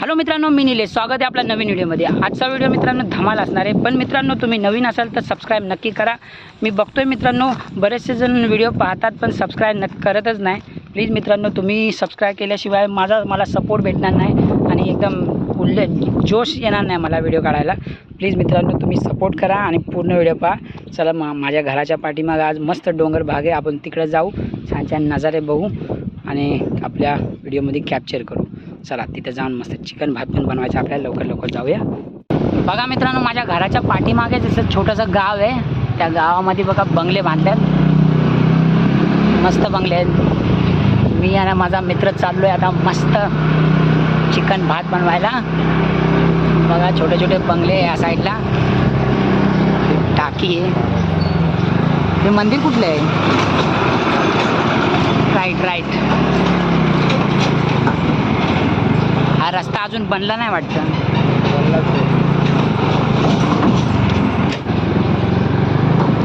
Hello मित्रांनो मी निलेश. स्वागत आहे आपल्या नवीन व्हिडिओमध्ये. आजचा व्हिडिओ मित्रांनो धमाल असणार आहे. पण मित्रांनो तुम्ही नवीन असाल तर सबस्क्राईब नक्की करा. मी बघतोय मित्रांनो बरेचसे जण व्हिडिओ पाहतात पण सबस्क्राईब न करतच नाही. प्लीज मित्रांनो तुम्ही सबस्क्राईब केल्याशिवाय माझा मला सपोर्ट भेटणार नाही. आणि एकदम उल्ले जोश येणार नाही मला व्हिडिओ काढायला. प्लीज मित्रांनो तुम्ही सपोर्ट करा आणि पूर्ण व्हिडिओ पहा. चला मा माझ्या घराच्या पाठीमागं आज मस्त डोंगर भाग आहे. आपण तिकडे जाऊ. छान छान नजारे बघू आणि आपल्या व्हिडिओमध्ये कॅप्चर करू. चला तिथे जाऊन मस्त चिकन भात पण बनवायचं आपल्याला. लवकर लवकर जाऊया. बघा मित्रांनो माझ्या घराच्या पाठीमागे जसं छोटंसं गाव आहे. त्या गावामध्ये बघा बंगले बांधल्यात. मस्त बंगले आहेत. मी आणि माझा मित्र चाललो आहे आता मस्त चिकन भात बनवायला. बघा छोटे छोटे बंगले या साईडला. टाकी आहे. हे मंदिर कुठलं आहे? Right right. हा रस्ता अजून बनला नाही वाटतं.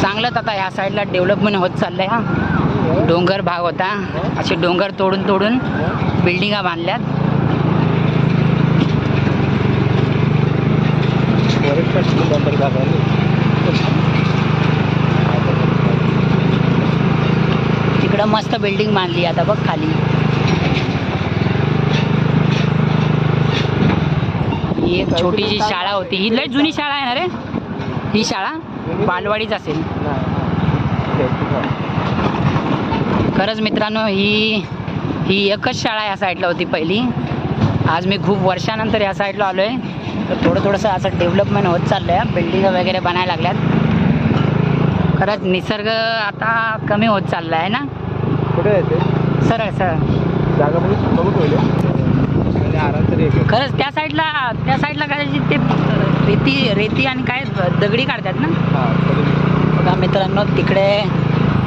चांगलंच आता ह्या साईडला डेव्हलपमेंट होत चाललंय हा. डोंगर भाग होता. असे डोंगर तोडून तोडून बिल्डिंगा बांधल्यात. तिकडं मस्त बिल्डिंग बांधली आता बघ खाली. ही एक छोटीशी शाळा होती. ही लय जुनी शाळा आहे ना रे? ही शाळा बालवाडीच असेल. खरंच मित्रांनो ही ही एकच शाळा या साईडला होती पहिली. आज मी खूप वर्षानंतर या साईडला आलो आहे तर थोडं थोडंसं असं डेव्हलपमेंट होत चाललं आहे बिल्डिंग वगैरे बनायला लागल्यात. खरंच निसर्ग आता कमी होत चालला आहे ना? कुठे सरळ सरळ. जागा खरंच त्या साईडला त्या साईडला काय ते रेती रेती आणि काय दगडी काढतात ना? बघा मित्रांनो तिकडे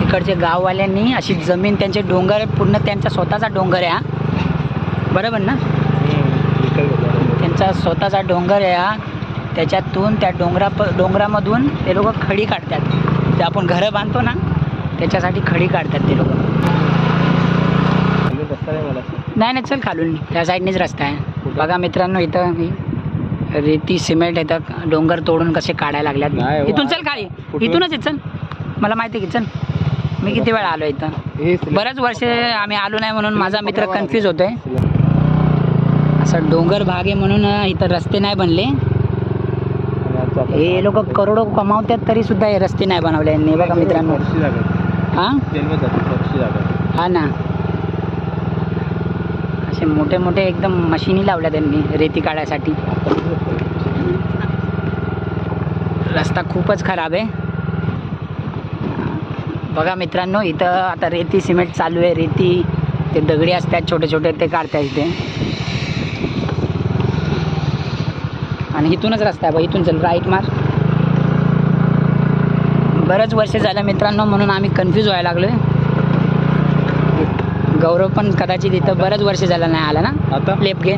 तिकडचे गाववाल्यांनी अशी जमीन त्यांचे डोंगर पूर्ण त्यांचा स्वतःचा डोंगर आहे हा. बरोबर ना. त्यांचा स्वतःचा डोंगर आहे हा. त्याच्यातून त्या डोंगरा डोंगरामधून ते लोक खडी काढतात. ते आपण घरं बांधतो ना त्याच्यासाठी खडी काढतात ते लोक. नाही नाही चल खालून त्या साईडनेच रस्ता आहे. बघा मित्रांनो इथं रेती सिमेंट येतं डोंगर तोडून कसे काढायला लागल्यात. हो, इथून चल खाली? इथूनच आहे चल. मला माहिती आहे की चल. मी किती वेळा आलो इथं? बऱ्याच वर्ष आम्ही आलो नाही म्हणून माझा मित्र कन्फ्यूज होतोय. असं डोंगर भाग आहे म्हणून इथं रस्ते नाही बनले. हे लोक करोडो कमावतात तरी सुद्धा हे रस्ते नाही बनवले. यांनी बघा मित्रांनो. हां. हा ना. असे मोठे मोठे एकदम मशिनी लावल्या त्यांनी रेती काढायसाठी. रस्ता खूपच खराब आहे. बघा मित्रांनो इथं आता रेती सिमेंट चालू आहे. रेती ते दगडी असतात छोटे छोटे ते काढतात इथे. आणि इथूनच रस्ता आहे बघ इथून चल राईट मार. बरंच वर्ष झालं मित्रांनो म्हणून आम्ही कन्फ्यूज व्हायला लागलो आहे गौरव पण कदाचित इथं बरंच वर्ष झालं नाही आला ना? आता? लेप घे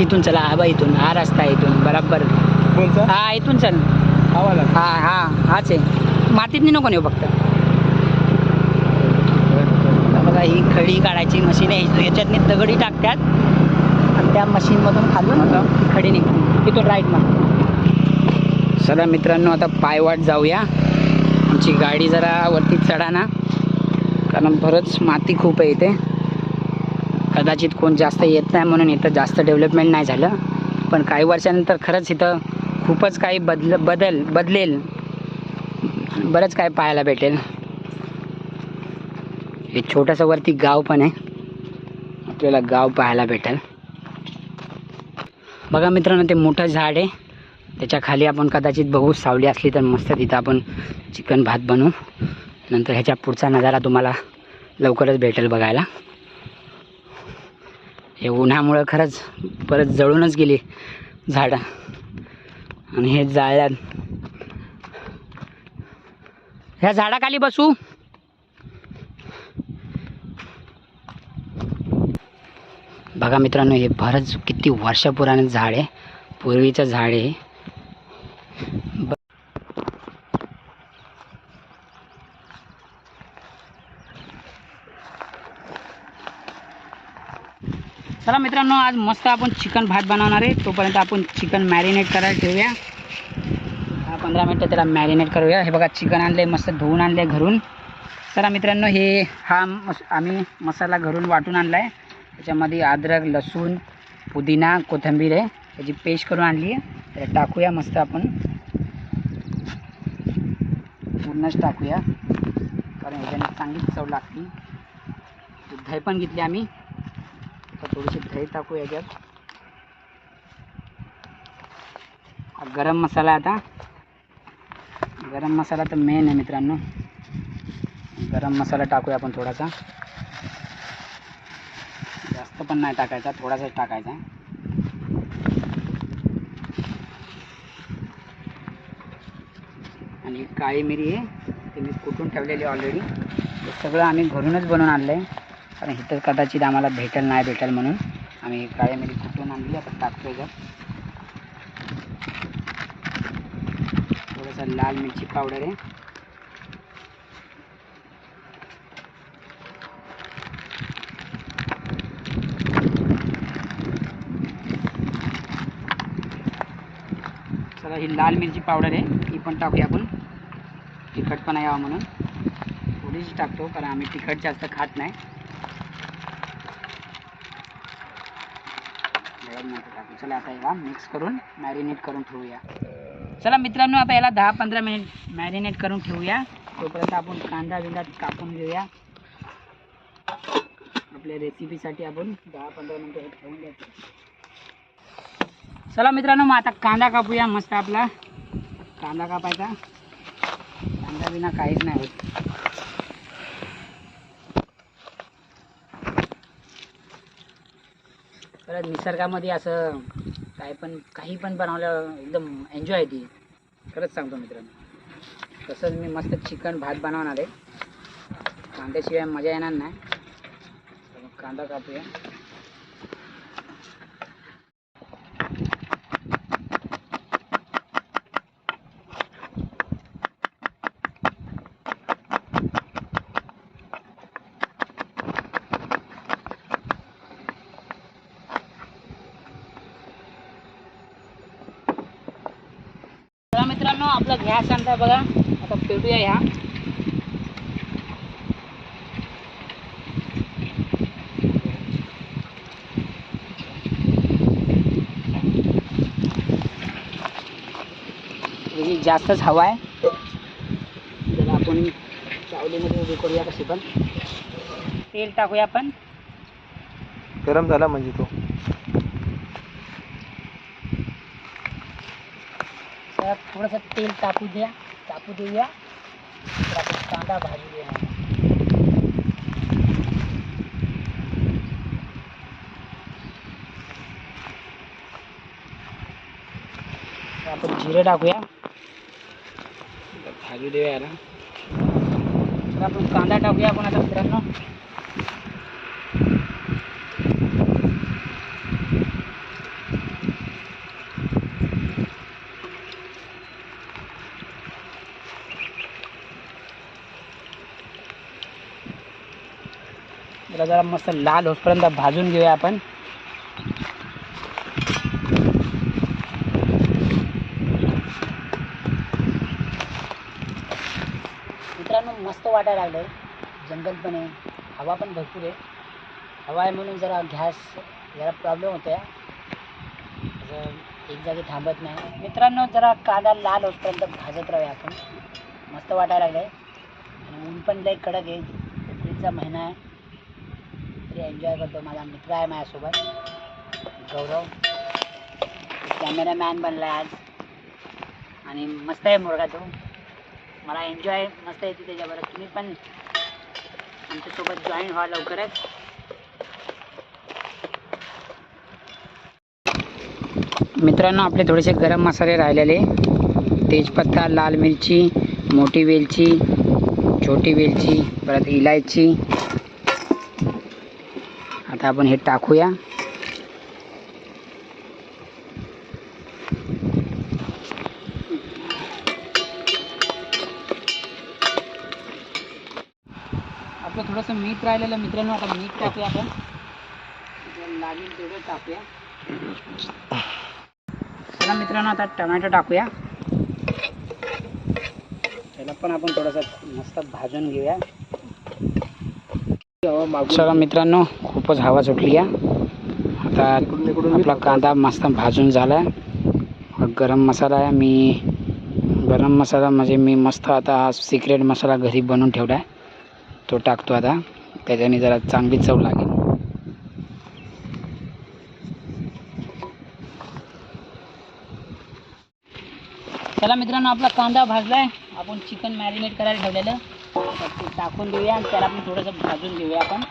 इथून चला हा बा इथून हा रस्ता आहे इथून बराबर. कोणचा? हा इथून चल. हा वाला हा हा हाच आहे. मातीतनी नको नेऊ फक्त. बघा ही खडी काढायची मशीन आहे. याच्यातनी दगडी टाकतात. आणि त्या मशीनमधून खालून खडी निघते. इथून राईट मग चला मित्रांनो आता पायवाट जाऊया. आमची गाडी जरा वरती चढा ना. कारण बरंच माती खूप आहे इथे. कदाचित कोण जास्त येत नाही म्हणून इथं जास्त डेव्हलपमेंट नाही झालं. पण काही वर्षानंतर खरंच इथं खूपच काही बदल बदल बदलेल. बरंच काय पाहायला भेटेल. हे छोटंसं वरती गाव पण आहे. आपल्याला गाव पाहायला भेटेल. बघा मित्रांनो ते मोठं झाड आहे. त्याच्याखाली आपण कदाचित बघू सावली असली तर मस्त तिथं आपण चिकन भात बनवू. नंतर ह्याच्या पुढचा नजारा तुम्हाला लवकरच भेटेल बघायला. हे उन्हामुळं खरंच परत जळूनच गेली झाडं. आणि हे जाळ्यात ह्या झाडाखाली बसू. बघा मित्रांनो हे बरंच किती वर्षपुरान झाड आहे. पूर्वीचं झाड आहे चला मित्रांनो आज मस्त आपण चिकन भात बनवणार आहे. तोपर्यंत आपण चिकन मॅरिनेट करायला ठेवूया. दहा पंधरा मिनटं त्याला मॅरिनेट करूया. हे बघा चिकन आणले मस्त धुवून आणले घरून. चला मित्रांनो हे हा मस आम्ही मसाला घरून वाटून आणला आहे त्याच्यामध्ये अद्रक लसूण पुदिना कोथिंबीर आहे. त्याची पेस्ट करून आणली आहे. त्याला टाकूया मस्त आपण. पूर्णच टाकूया. कारण याच्याने चांगलीच चव लागते दही पण घेतली आम्ही. तर थोडीशी दही टाकू याच्यात. गरम मसाला आता. गरम मसाला तर मेन आहे मित्रांनो. गरम मसाला टाकूया आपण थोडासा. जास्त पण नाही टाकायचा थोडासाच टाकायचा. आणि काळी मिरी आहे ते मी कुटून ठेवलेली ऑलरेडी ते सगळं आम्ही घरूनच बनवून आणलं आहे कारण इथं कदाचित आम्हाला भेटेल नाही भेटेल म्हणून आम्ही काळ्यामध्ये कुठून आणली आता टाकतो जर थोडंसं लाल मिरची पावडर आहे. चला ही लाल मिरची पावडर आहे ही पण टाकूया आपण. तिखट पण यावं म्हणून. थोडीशी टाकतो कारण आम्ही तिखट जास्त खात नाही हळद नंतर टाकू चला आता याला मिक्स करून मॅरिनेट करून ठेवूया. चला मित्रांनो आता याला दहा पंधरा मिनिट मॅरिनेट करून ठेवूया. तोपर्यंत आपण कांदा बिंदा कापून घेऊया. आपल्या रेसिपीसाठी आपण दहा पंधरा मिनटं ठेवून द्यायचं चला मित्रांनो मग आता कांदा कापूया मस्त आपला. कांदा कापायचा. कांदा बिना काहीच नाही होत. परत निसर्गामध्ये असं काय पण काही पण बनवलं एकदम एन्जॉय ती. खरंच सांगतो मित्रांनो. तसंच मी मस्त चिकन भात बनवणार आहे. कांद्याशिवाय मजा येणार नाही. कांदा कापूया. तर मित्रांनो आपला घ्या आणता बघा. आता पेटूया ह्या. जास्तच हवा आहे. त्याला आपण चावलीमध्ये उभी करूया कशी पण. तेल टाकूया आपण. गरम झाला म्हणजे तो तर थोडंसं तेल तापू द्या. तापू देऊया. तर आपण कांदा भाजू द्या तर आपण जिरे टाकूया. भाजू देऊया याला तर आपण कांदा टाकूया आपण आता मित्रांनो. जरा मस्त लाल होतपर्यंत भाजून घेऊया आपण. मित्रांनो मस्त वाटायला लागलं जंगल पण आहे हवा पण भरपूर आहे. हवा आहे म्हणून जरा गॅस जरा प्रॉब्लेम होतो या एक जागी थांबत नाही. मित्रांनो जरा कांदा लाल होतपर्यंत भाजत राहूया आपण. मस्त वाटायला लागलं आहे आणि ऊन पण लई कडक आहे. एप्रिलचा महिना आहे. तरी एन्जॉय करतो माझा मित्र आहे माझ्यासोबत. गौरव. कॅमेरामॅन बनला आहे आज. आणि मस्त आहे मुलगा तो. मला एन्जॉय मस्त येते त्याच्याबरोबर तुम्ही पण आमच्यासोबत जॉईन व्हा लवकरच. मित्रांनो आपले थोडेसे गरम मसाले राहिलेले. तेजपत्ता लाल मिरची मोठी वेलची छोटी वेलची परत इलायची. आता आपण हे टाकूया. आपलं थोडंसं मीठ राहिलेलं मित्रांनो आता मीठ टाकूया आपण. लागेल तेवढं टाकूया. चला मित्रांनो आता टमॅटो टाकूया. त्याला पण आपण थोडंसं मस्त भाजून घेऊया. चला मित्रांनो खूपच हवा सुटली आहे. आता आपला कांदा मस्त भाजून झाला आहे गरम मसाला आहे. मी गरम मसाला म्हणजे मी मस्त आता सिक्रेट मसाला घरी बनवून ठेवला आहे तो टाकतो आता. त्याच्याने जरा चांगली चव लागेल. चला मित्रांनो आपला कांदा भाजलाय. आपण चिकन मॅरिनेट करायला ठेवलेलं. टाकून देऊया आणि त्याला आपण थोडंसं भाजून घेऊया आपण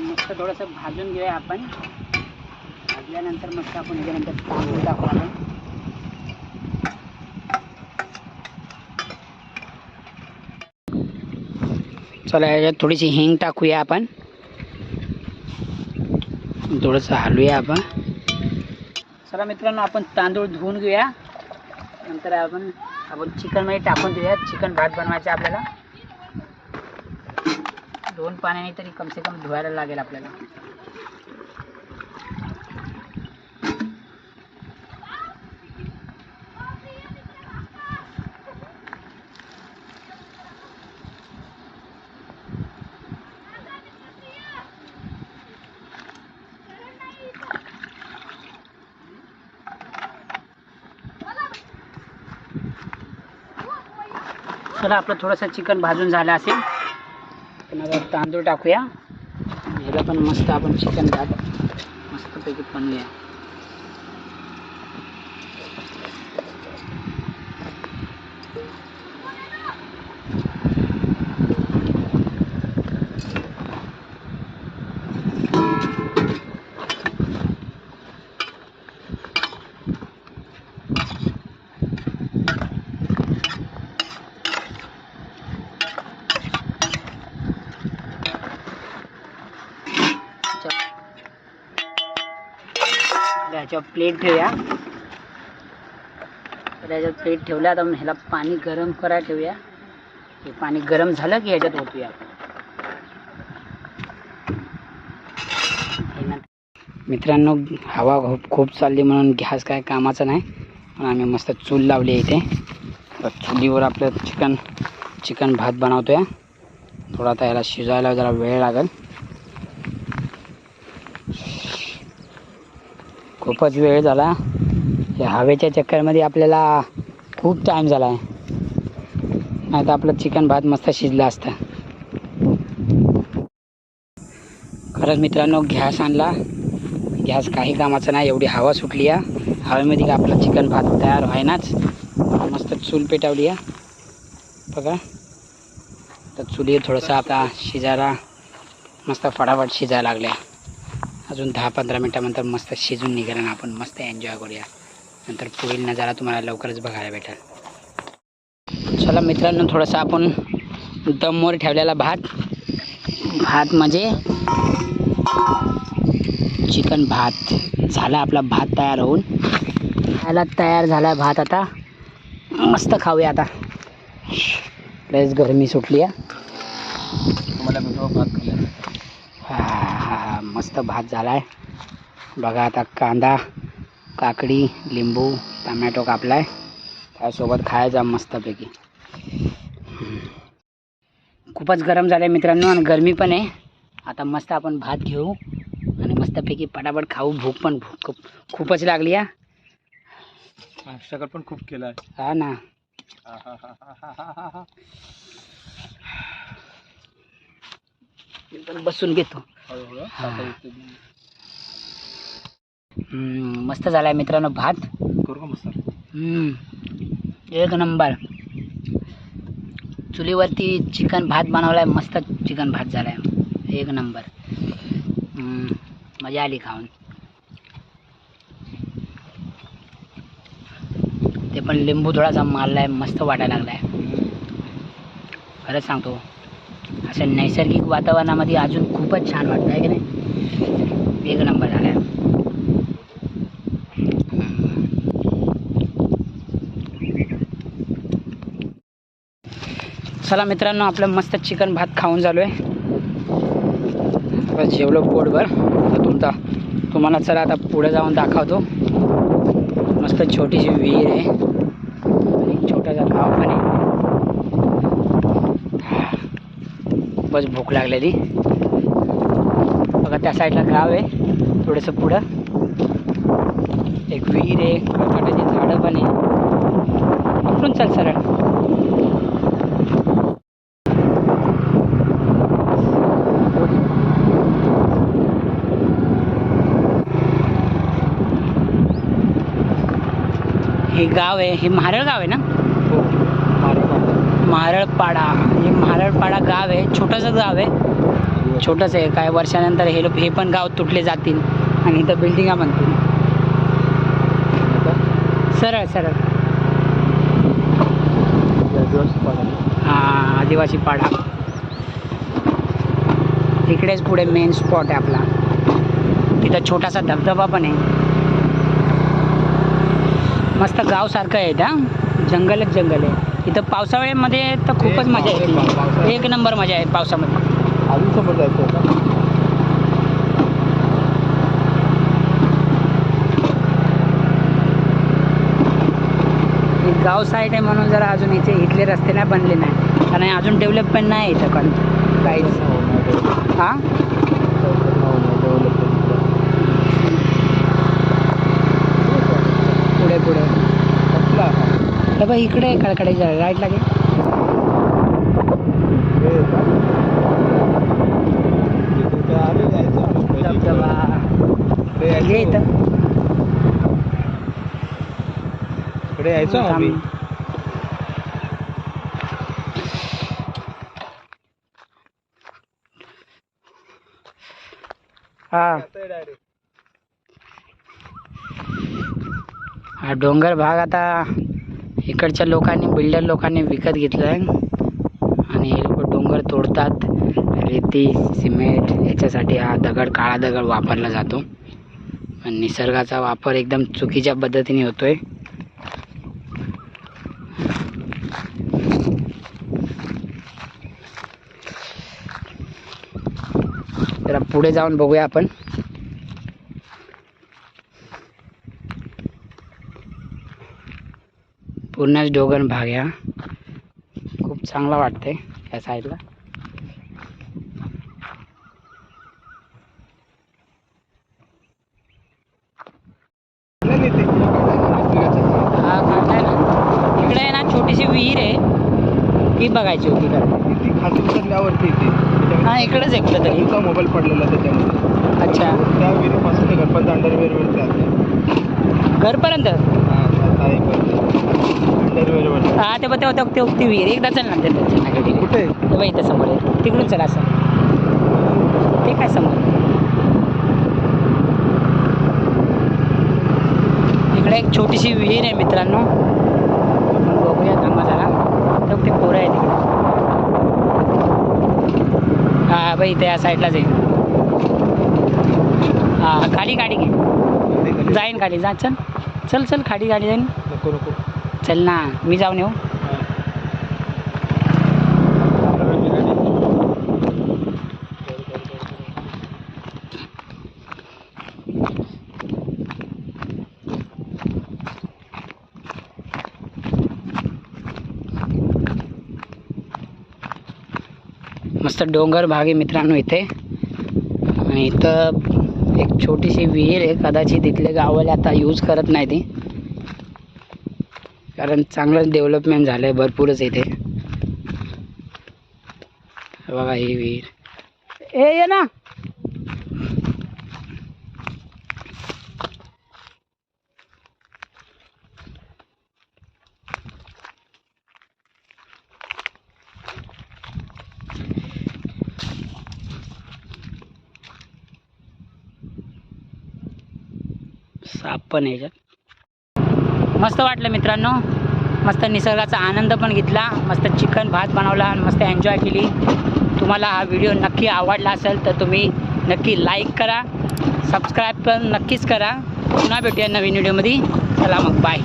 मस्त थोडंसं भाजून घेऊया आपण. भाजल्यानंतर मस्त आपण याच्यानंतर तांदूळ टाकू आपण. चला याच्यात थोडीशी हिंग टाकूया आपण. थोडंसं हलवूया आपण. चला मित्रांनो आपण तांदूळ धुवून घेऊया. नंतर आपण आपण चिकनमध्ये टाकून देऊया. चिकन भात बनवायचा आपल्याला. दोन पाण्याने तरी कमसे कम धुवायला लागेल आपल्याला. चला आपलं थोडंसं चिकन भाजून झालं असेल. पण आता तांदूळ टाकूया. ह्याला पण मस्त आपण चिकन भात मस्तपैकी बनवूया ह्याच्यावर प्लेट ठेवूया. तर ह्याच्यात प्लेट ठेवल्या तर ह्याला पाणी गरम करायला ठेवूया. हे पाणी गरम झालं की ह्याच्यात ओतूया. मित्रांनो हवा खूप खूप चालली म्हणून गॅस काय कामाचा नाही. पण आम्ही मस्त चूल लावली आहे इथे. तर चुलीवर आपलं चिकन चिकन भात बनवतोय. थोडा आता ह्याला शिजायला जरा वेळ लागेल. खूपच वेळ झाला. या हवेच्या चक्करमध्ये आपल्याला खूप टाईम झाला आहे नाही तर आपलं चिकन भात मस्त शिजलं असतं. खरंच मित्रांनो गॅस आणला. गॅस काही कामाचा नाही एवढी हवा सुटली आहे. हवेमध्ये का आपलं चिकन भात तयार व्हायनाच. मस्त चूल पेटावली आहे. बघा. तर चुली थोडंसं आता शिजायला मस्त फटाफट शिजायला लागल्या अजून दहा पंधरा मिनटानंतर मस्त शिजून निघेल आणि आपण मस्त एन्जॉय करूया. नंतर पुढील नजारा तुम्हाला लवकरच बघायला भेटेल. चला मित्रांनो थोडंसं आपण दमवर ठेवलेला भात. भात म्हणजे चिकन भात. झाला आपला भात तयार होऊन. खायला तयार झाला भात आता. मस्त खाऊया आता. लयच गरमी सुटली आहे. तुम्हाला भेटू भात हा. मस्त भात झाला आहे बघा आता कांदा काकडी लिंबू टमॅटो कापला आहे त्यासोबत खायचा मस्तपैकी. खूपच गरम झालं आहे मित्रांनो आणि गरमी पण आहे. आता मस्त आपण भात घेऊ आणि मस्तपैकी पटापट खाऊ. भूक पण भूक खूप खूपच लागली आहे नाश्ता पण खूप केला हा ना. पण बसून घेतो. हा. हम्म, मस्त झाला आहे मित्रांनो भात. करू का मस्त हम्म, एक नंबर. चुलीवरती चिकन भात बनवलाय मस्त चिकन भात झालाय. एक नंबर. हम्म, मजा आली खाऊन. ते पण लिंबू थोडासा मारलाय मस्त वाटायला लागलाय. खरंच सांगतो. असं नैसर्गिक वातावरणामध्ये अजून खूपच छान वाटतं आहे की नाही? एक नंबर झाला चला मित्रांनो आपलं मस्त चिकन भात खाऊन झालो आहे जेवलो पोटभर. तर तुमचा तुम्हाला चला आता पुढे जाऊन दाखवतो. मस्त छोटीशी विहीर आहे. छोटासा गाव पण आहे बस भूक लागलेली. बघा त्या साईडला गाव आहे. थोडंसं पुढं. एक विहीर आहे काकाटाची झाडं पण आहे. पकडून चल सरळ. हे गाव आहे हे महारळ गाव आहे ना? हो मारे महारळपाडा. हे महारळपाडा गाव आहे छोटंसं गाव आहे. छोटंच आहे काय वर्षानंतर हे लोक हे पण गाव तुटले जातील आणि इथं बिल्डिंगा बनतील सरळ सरळ. हा आदिवासी पाडा. इकडेच पुढे मेन स्पॉट आहे आपला. तिथं छोटासा धबधबा पण आहे. मस्त गावसारखं आहे इथं जंगलच जंगल आहे. इथं पावसाळ्यामध्ये तर खूपच मजा. येते एक नंबर मजा आहे पावसामध्ये अजून समोर जायचं होतं ही गाव साईड आहे म्हणून जरा अजून इथे इथले रस्ते नाही बनले नाही कारण अजून डेव्हलपमेंट नाही इथं पण काहीच हां पुढे पुढे बघ इकडे कडकडे राईट लागे धबधबा इथं. पुढे यायचो आम्ही. हा. हा डोंगर भाग आता. इकडच्या लोकांनी बिल्डर लोकांनी विकत घेतलं आहे आणि हे लोक डोंगर तोडतात. रेती सिमेंट याच्यासाठी हा दगड काळा दगड वापरला जातो. पण निसर्गाचा वापर एकदम चुकीच्या पद्धतीने होतोय. जरा पुढे जाऊन बघूया आपण. पूर्णच डोंगर भाग या खूप चांगला वाटतंय या साईडला इकडे आहे ना. छोटीशी विहीर आहे. ती बघायची होती तर ती खाली उतरल्यावरती हा इकडेच आहे तरी तुमचा मोबाईल पडलेला त्याच्यामध्ये अच्छा. त्या विहिरीपासून ते गणपत अंडरवेअर वर जाते घरपर्यंत? हा ते बघ तेव्हा ते ती विहीर एकदा चल ना ते कुठे? बघ इथं समोर तिकडून चला असं. ते काय समोर? इकडे एक छोटीशी विहीर आहे मित्रांनो. बघूया थांबा जरा. तर ते पोरं आहे तिकडे हा बाई इथे या साईडलाच आहे. हा खाली गाडी घे. जाईन खाली. जा चल. चल चल खाली गाडी जाईन. नको नको. चल ना मी जाऊन येऊ. मस्त डोंगर भाग आहे मित्रांनो इथे. आणि इथं एक छोटीशी विहीर आहे कदाचित इथले गावाला आता यूज करत नाही ती कारण चांगलंच डेव्हलपमेंट झालं आहे भरपूरच इथे. बघा ही विहीर ए ये ना. साप पण याच्यात. मस्त वाटलं मित्रांनो. मस्त निसर्गाचा आनंद पण घेतला. मस्त चिकन भात बनवला आणि मस्त एन्जॉय केली. तुम्हाला हा व्हिडिओ नक्की आवडला असेल तर तुम्ही नक्की लाईक करा. सबस्क्राईब पण नक्कीच करा. पुन्हा भेटूया नवीन व्हिडिओमध्ये चला मग बाय